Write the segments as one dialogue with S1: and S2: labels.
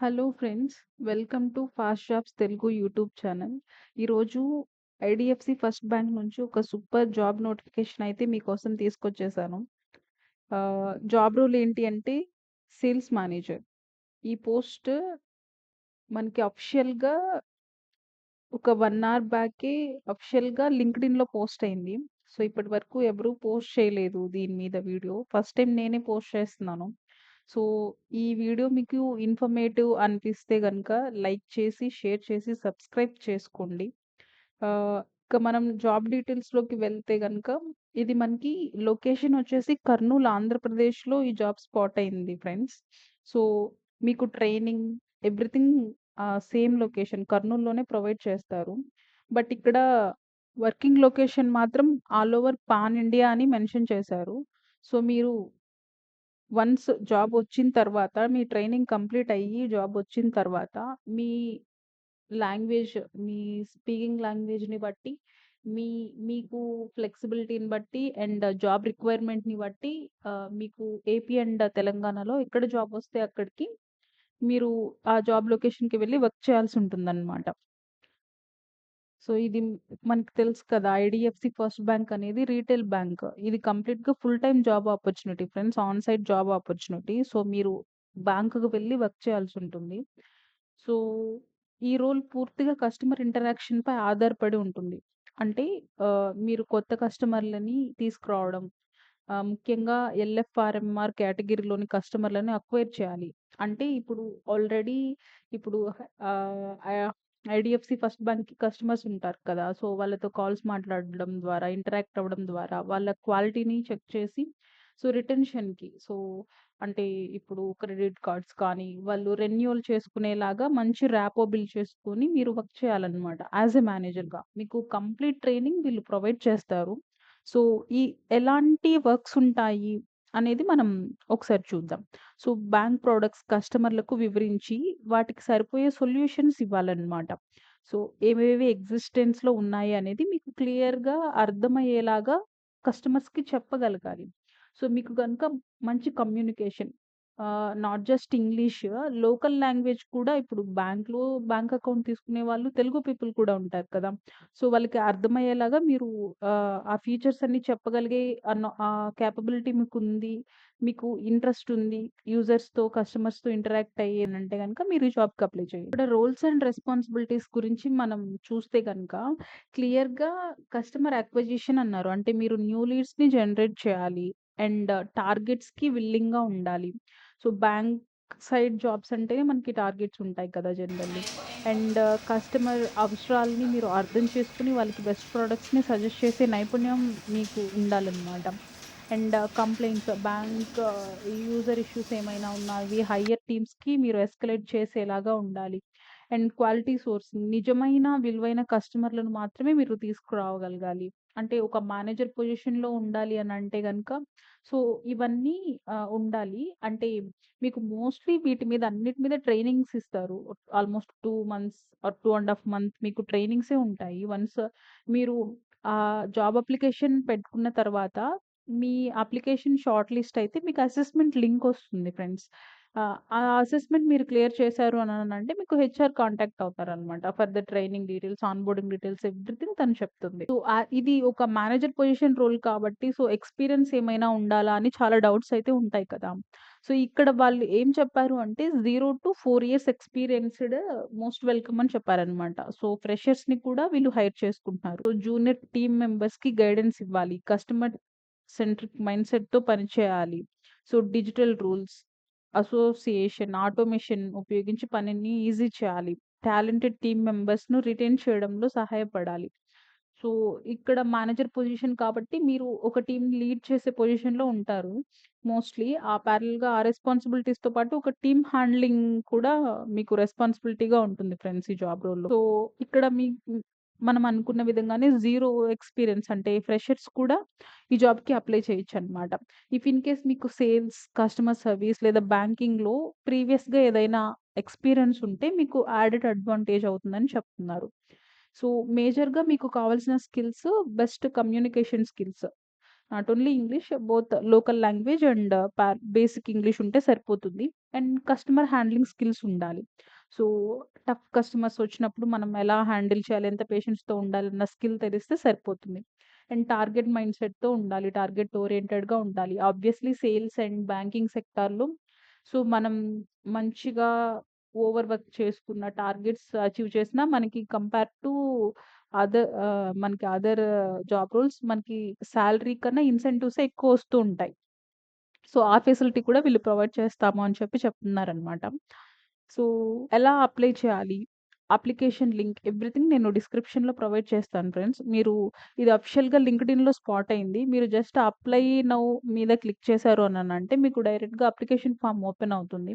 S1: Hello friends welcome to fast jobs Telugu YouTube channel ఈరోజు IDFC first bank నుంచి ఒక super job notification అయితే మీకోసం తీసుకొచ్చేసాను. జాబ్ రూల్ ఏంటి అంటే సేల్స్ మేనేజర్ ఈ పోస్ట్ మనకి అఫిషియల్గా ఒక వన్ అవర్ బ్యాకే అఫిషియల్గా లింక్డ్ఇన్లో పోస్ట్ అయింది. సో ఇప్పటి వరకు ఎవరూ పోస్ట్ చేయలేదు దీని మీద వీడియో ఫస్ట్ టైం నేనే పోస్ట్ చేస్తున్నాను. సో ఈ వీడియో మీకు ఇన్ఫర్మేటివ్ అనిపిస్తే కనుక లైక్ చేసి, షేర్ చేసి, సబ్స్క్రైబ్ చేసుకోండి. ఇంకా ఇక మనం జాబ్ డీటెయిల్స్‌లోకి వెళ్తే కనుక ఇది మనకి లొకేషన్ వచ్చేసి కర్నూల్ ఆంధ్రప్రదేశ్‌లో ఈ జాబ్ స్పాట్ అయింది ఫ్రెండ్స్. సో మీకు ట్రైనింగ్ ఎవ్రీథింగ్ సేమ్ లొకేషన్ కర్నూలులోనే ప్రొవైడ్ చేస్తారు. బట్ ఇక్కడ వర్కింగ్ లొకేషన్ మాత్రం ఆల్ ఓవర్ పాన్ ఇండియా అని మెన్షన్ చేశారు. సో మీరు వన్స్ జాబ్ వచ్చిన తర్వాత మీ ట్రైనింగ్ కంప్లీట్ అయ్యి జాబ్ వచ్చిన తర్వాత మీ లాంగ్వేజ్ మీ స్పీకింగ్ లాంగ్వేజ్‌ని బట్టి మీ మీకు ఫ్లెక్సిబిలిటీని బట్టి అండ్ జాబ్ రిక్వైర్మెంట్‌ని బట్టి ఆహ్, మీకు ఏపీ అండ్ తెలంగాణలో ఎక్కడ జాబ్ వస్తే అక్కడికి మీరు ఆ జాబ్ లొకేషన్‌కి వెళ్ళి వర్క్ చేయాల్సి ఉంటుందన్నమాట. సో ఇది మనకి తెలుసు కదా! ఐడిఎఫ్సి ఫస్ట్ బ్యాంక్ అనేది రీటైల్ బ్యాంక్. ఇది కంప్లీట్గా full time job opportunity friends. On site job opportunity. So మీరు బ్యాంకుకు వెళ్ళి వర్క్ చేయాల్సి ఉంటుంది. సో ఈ రోల్ పూర్తిగా కస్టమర్ ఇంటరాక్షన్ పై ఆధారపడి ఉంటుంది. అంటే మీరు కొత్త కస్టమర్‌లని తీసుకురావడం, ముఖ్యంగా ఎల్ఎఫ్ఆర్ఎంఆర్ కేటగిరీలోని కస్టమర్‌లని అక్వైర్ చేయాలి. అంటే ఇప్పుడు ఆల్రెడీ ఇప్పుడు ఐడిఎఫ్సి ఫస్ట్ బ్యాంక్‌కి కస్టమర్స్ ఉంటారు కదా! సో వాళ్ళతో కాల్స్ మాట్లాడడం ద్వారా, ఇంటరాక్ట్ అవ్వడం ద్వారా వాళ్ళ క్వాలిటీని చెక్ చేసి సో రిటెన్షన్‌కి సో అంటే ఇప్పుడు క్రెడిట్ కార్డ్స్ కానీ వాళ్ళు రెన్యువల్ చేసుకునేలాగా మంచి ర్యాపో బిల్డ్ చేసుకొని మీరు వర్క్ చేయాలన్నమాట. యాస్ ఎ మేనేజర్‌గా. మీకు కంప్లీట్ ట్రైనింగ్ వీళ్ళు ప్రొవైడ్ చేస్తారు. సో ఈ ఎలాంటి వర్క్స్ ఉంటాయి అనేది మనం ఒకసారి చూద్దాం. సో బ్యాంక్ ప్రొడక్ట్స్ కస్టమర్‌లకు వివరించి వాటికి సరిపోయే సొల్యూషన్స్ ఇవ్వాలన్నమాట. సో ఏవేవి ఎగ్జిస్టెన్స్‌లో ఉన్నాయి అనేది మీకు క్లియర్‌గా అర్థమయ్యేలాగా కస్టమర్స్‌కి చెప్పగలగాలి. సో మీకు గనుక మంచి communication ah, not just English local language కూడా ఇప్పుడు బ్యాంక్‌లో బ్యాంక్ అకౌంట్ తీసుకునే వాళ్ళు తెలుగు పీపుల్ కూడా ఉంటారు కదా! సో వాళ్ళకి అర్థమయ్యేలాగా మీరు ఆహ్, ఆ ఫీచర్స్ అన్నీ చెప్పగలిగే అన్న ఆ కేపబిలిటీ మీకుంది. మీకు ఇంట్రెస్ట్ ఉంది. యూజర్స్‌తో, కస్టమర్స్‌తో ఇంటరాక్ట్ అయ్యానంటే గనక మీరు ఈ జాబ్‌కి అప్లై చేయండి. ఇక్కడ రోల్స్ అండ్ రెస్పాన్సిబిలిటీస్ గురించి మనం చూస్తే గనుక క్లియర్‌గా కస్టమర్ అక్విజిషన్ అన్నారు. అంటే మీరు న్యూ లీడ్స్‌ని జనరేట్ చేయాలి. అండ్ టార్గెట్స్‌కి విల్లింగ్‌గా ఉండాలి. సో బ్యాంక్ సైడ్ జాబ్స్ అంటేనే మనకి టార్గెట్స్ ఉంటాయి కదా! జనరల్లీ. అండ్ కస్టమర్ అవసరాలని మీరు అర్థం చేసుకొని వాళ్ళకి బెస్ట్ ప్రొడక్ట్స్‌ని సజెస్ట్ చేసే నైపుణ్యం మీకు ఉండాలన్నమాట. And complaints bank user issues ఏమైనా ఉన్నా అవి టీమ్స్‌కి మీరు ఎస్కలేట్ చేసేలాగా ఉండాలి. అండ్ క్వాలిటీ సోర్సింగ్ నిజమైన విలువైన కస్టమర్‌లను మాత్రమే మీరు తీసుకురావగలగాలి. అంటే ఒక మేనేజర్ పొజిషన్‌లో ఉండాలి అనంటే గనుక సో ఇవన్నీ ఆహ్, ఉండాలి. అంటే మీకు మోస్ట్‌లీ వీటి మీద అన్నిటి మీద ట్రైనింగ్స్ ఇస్తారు. ఆల్‌మోస్ట్ 2 మంత్స్ ఆర్ 2 ½ మంత్ మీకు ట్రైనింగ్సే ఉంటాయి. వన్స్ మీరు ఆహ్, జాబ్ అప్లికేషన్ పెట్టుకున్న తర్వాత మీ అప్లికేషన్ షార్ట్ లిస్ట్ అయితే మీకు అసెస్మెంట్ లింక్ వస్తుంది ఫ్రెండ్స్. ఆ అసెస్మెంట్ మీరు క్లియర్ చేశారు అననంటే మీకు HR contact అవుతారన్నమాట. Further training details, onboarding details everything తను చెప్తుంది. సో ఆహ్, ఇది ఒక మేనేజర్ పొజిషన్ రోల్ కాబట్టి సో ఎక్స్‌పీరియన్స్ ఏమైనా ఉండాలా అని చాలా డౌట్స్ అయితే ఉంటాయి కదా! సో ఇక్కడ వాళ్ళు ఏం చెప్పారు అంటే 0-4 ఇయర్స్ ఎక్స్‌పీరియన్స్‌డ్ మోస్ట్ వెల్కమ్ అని చెప్పారనమాట సో ఫ్రెషర్స్‌ని కూడా వీళ్ళు హైర్ చేసుకుంటున్నారు. సో జూనియర్ టీమ్ మెంబర్స్‌కి గైడెన్స్ ఇవ్వాలి. కస్టమర్ సెంట్రిక్ మైండ్‌సెట్‌తో పనిచేయాలి. So digital rules, association, automation ఉపయోగించి పనిని ఈజీ చేయాలి. టాలెంటెడ్ టీమ్ మెంబర్స్‌ను రిటైన్ చేయడంలో సహాయపడాలి. సో ఇక్కడ మేనేజర్ పొజిషన్ కాబట్టి మీరు ఒక టీం లీడ్ చేసే పొజిషన్‌లో ఉంటారు. మోస్ట్‌లీ ఆ ప్యారల్గా ఆ రెస్పాన్సిబిలిటీస్‌తో పాటు ఒక టీమ్ హ్యాండ్లింగ్ కూడా మీకు రెస్పాన్సిబిలిటీగా ఉంటుంది ఫ్రెండ్స్ ఈ జాబ్ రోల్‌లో. సో ఇక్కడ మీ మనం అనుకున్న విధంగానే జీరో ఎక్స్‌పీరియన్స్ అంటే ఫ్రెషర్స్ కూడా ఈ జాబ్‌కి అప్లై చేయొచ్చు అనమాట ఇఫ్ ఇన్ కేస్ మీకు సేల్స్, కస్టమర్ సర్వీస్ లేదా బ్యాంకింగ్‌లో ప్రీవియస్‌గా ఏదైనా ఎక్స్‌పీరియన్స్ ఉంటే మీకు యాడెడ్ అడ్వాంటేజ్ అవుతుందని చెప్తున్నారు. సో మేజర్‌గా మీకు కావాల్సిన skills best communication skills. Not only English both local language and basic English ఉంటే సరిపోతుంది. అండ్ కస్టమర్ హ్యాండ్లింగ్ స్కిల్స్ ఉండాలి. సో, టఫ్ కస్టమర్స్ వచ్చినప్పుడు మనం ఎలా హ్యాండిల్ చేయాలి, ఎంత పేషెన్స్‌తో ఉండాలన్న స్కిల్ తెలిస్తే సరిపోతుంది. అండ్ టార్గెట్ మైండ్ సెట్‌తో ఉండాలి. టార్గెట్ ఓరియెంటెడ్‌గా ఉండాలి. ఆబ్వియస్‌లీ సేల్స్ అండ్ బ్యాంకింగ్ సెక్టార్‌లో సో, మనం మంచిగా ఓవర్ వర్క్ చేసుకున్న టార్గెట్స్ అచీవ్ చేసినా మనకి కంపేర్ టు అదర్ ఆహ్, మనకి అదర్ జాబ్ రోల్స్ మనకి సాలరీ కన్నా ఇన్సెంటివ్సే ఎక్కువ వస్తూ ఉంటాయి. సో, ఆ ఫెసిలిటీ కూడా వీళ్ళు ప్రొవైడ్ చేస్తాము అని చెప్పి చెప్తున్నారనమాట. సో, ఎలా అప్లై చేయాలి? అప్లికేషన్ లింక్ ఎవ్రీథింగ్ నేను డిస్క్రిప్షన్‌లో ప్రొవైడ్ చేస్తాను ఫ్రెండ్స్. మీరు ఇది అఫిషియల్‌గా లింక్డ్ఇన్‌లో స్పాట్ అయింది. మీరు జస్ట్ అప్లై నౌ మీద క్లిక్ చేశారు అననంటే మీకు డైరెక్ట్‌గా అప్లికేషన్ ఫార్మ్ ఓపెన్ అవుతుంది.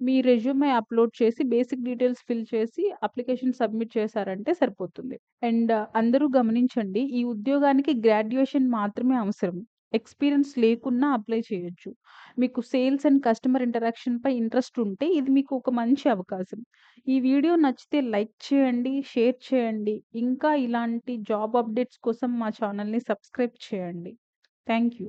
S1: మీ రెజ్యూమే అప్‌లోడ్ చేసి బేసిక్ డీటెయిల్స్ ఫిల్ చేసి అప్లికేషన్ సబ్మిట్ చేశారంటే సరిపోతుంది. అండ్ అందరూ గమనించండి. ఈ ఉద్యోగానికి గ్రాడ్యుయేషన్ మాత్రమే అవసరం. ఎక్స్‌పీరియన్స్ లేకున్నా అప్లై చేయొచ్చు. మీకు సేల్స్ అండ్ కస్టమర్ ఇంటరాక్షన్‌పై ఇంట్రెస్ట్ ఉంటే ఇది మీకు ఒక మంచి అవకాశం. ఈ వీడియో నచ్చితే లైక్ చేయండి, షేర్ చేయండి. ఇంకా ఇలాంటి జాబ్ అప్డేట్స్ కోసం మా ఛానెల్‌ని సబ్స్క్రైబ్ చేయండి. Thank you.